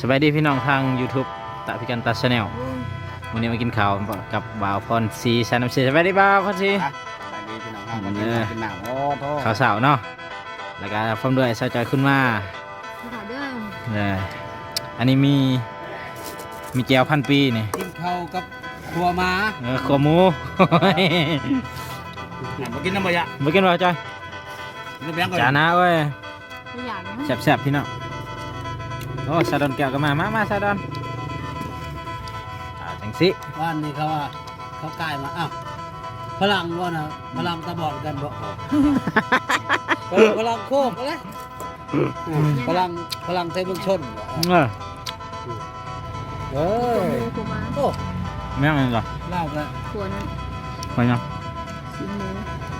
สบายดีพี่น้องทาง YouTube ตาพิกันตาชาแนลวันนี้มากินข้าวกับบ่าวพรซีชาน้ำเสียสบายดีบ่าวพรซีสวัสดีพี่น้องครับวันนี้เออมากินหนังโอ้โหข้าวสาวเนาะแล้วก็พร้อมด้วยสาวจอยขึ้นมาขอเด้อเลยอันนี้มีมีแก้วพันปีนี่กินข้าวกับครัวมาเออขัวหมูมากินน้ำมันยะมากินบ่าวจอยกินน้ำแบงก่อนจานะเว้ยไม่อยากนะแซ่บๆพี่น้อง โอ้ซาดอนแก้วก็มามามาซาดอนอ่าจังสิบ้านนี่เขาว่าเขากลายมาอ้าวพลังว่านะพลังตะบอดกันบ่พลังโคกอะไรพลังพลังเทพบุญชนบ่เออเอตัวอหมูกูมาโอ้ไม่เอาเลยเหรอเล่ากันขวนั้นไปยังสีหมู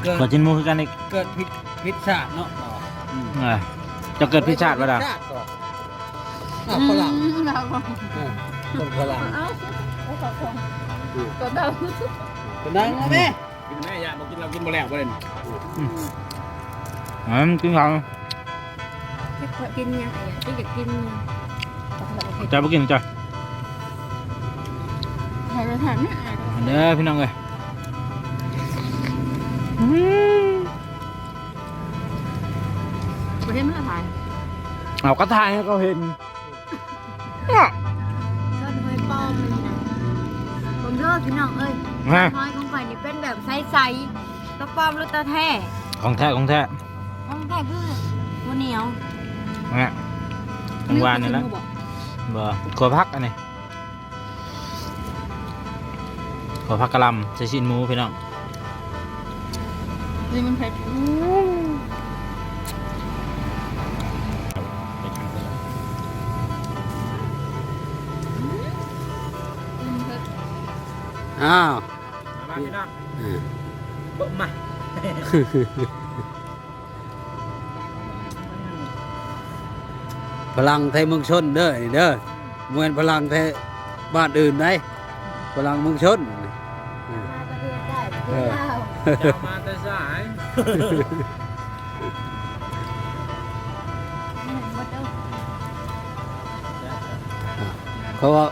เกิดขอจินหมูคือกันอีกเกิดพิษพิษชาติเนาะอืมเออจะเกิดพิชาติป่ะล่ะพิษชก่ อนอ้าวพลังอืมเราก็เออคนพลังเอ้าเอาขอของตัวเดิมเป็นนังนะแม่กินแม่ยาบอกกินเรากินบ่แล้วบ่เล่นอืมกินข้าวกินยังไงอะที่อยากกินตับตับเผ็ดจะไปกินจ้ะไทยเราทานไม่อายมาเด้อพี่น้องเลยประเทศมันละทายเอาก็ทายให้เขาเห็น ก็หอยป้อมนี่นะผมเลิกพี่น้องเอ้ยฮะหอยของข่อยนี่เป็นแบบใสๆก็ป้อมรสตาแท้ของแท้ของแท้ของแท้คือหัวเหนียวฮะทั้งวันนี่แหละบ่ขอพักอันนี้ขอพักกะหลำใส่ชิ้นหมูพี่น้องนี่มันเผ็ด อ้าวมาพี่น้องอืมเบิ่มมาพลังไทยเมืองชนเด้อนี่เด้อเหมือนพลังไทยบ้านอื่นได้พลังเมืองชน มาประเทศได้ประเทศลาวเจ้ามาแต่สายเขาว่า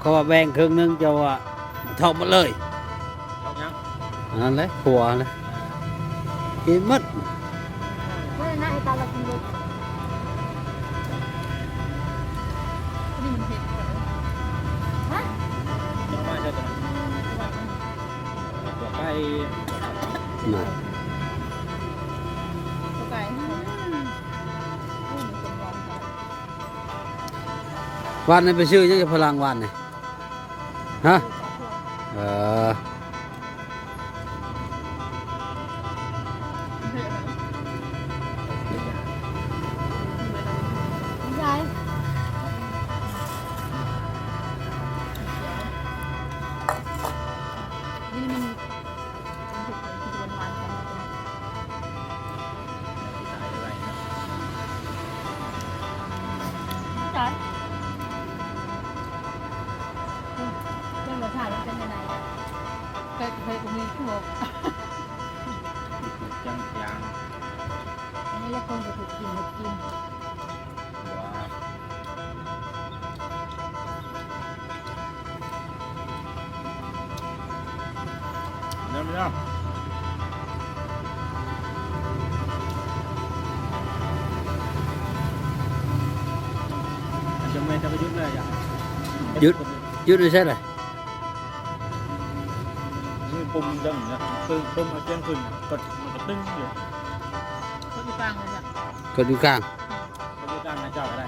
เขาว่าแบ่งครึ่งหนึงเจะว่า เท่าหมดเลยเอายังอันนั้นเลยขัวเลยกินะกินมัดน่ะวันนี้ไปชื่อยังจะพลังวันนี่ฮะ เอ เคยเคยผมมีชั่วโมงจังยางอันนี้เราคงจะ ปุ่มดังเนี่ยคือปุ่มมาแจ้งขึ้นน่ะกดมันก็ตึ้งอยู่คนอยู่กลางเลยเนี่ยกดอยู่กลางคนอยู่กลางนะเจ้าก็ได้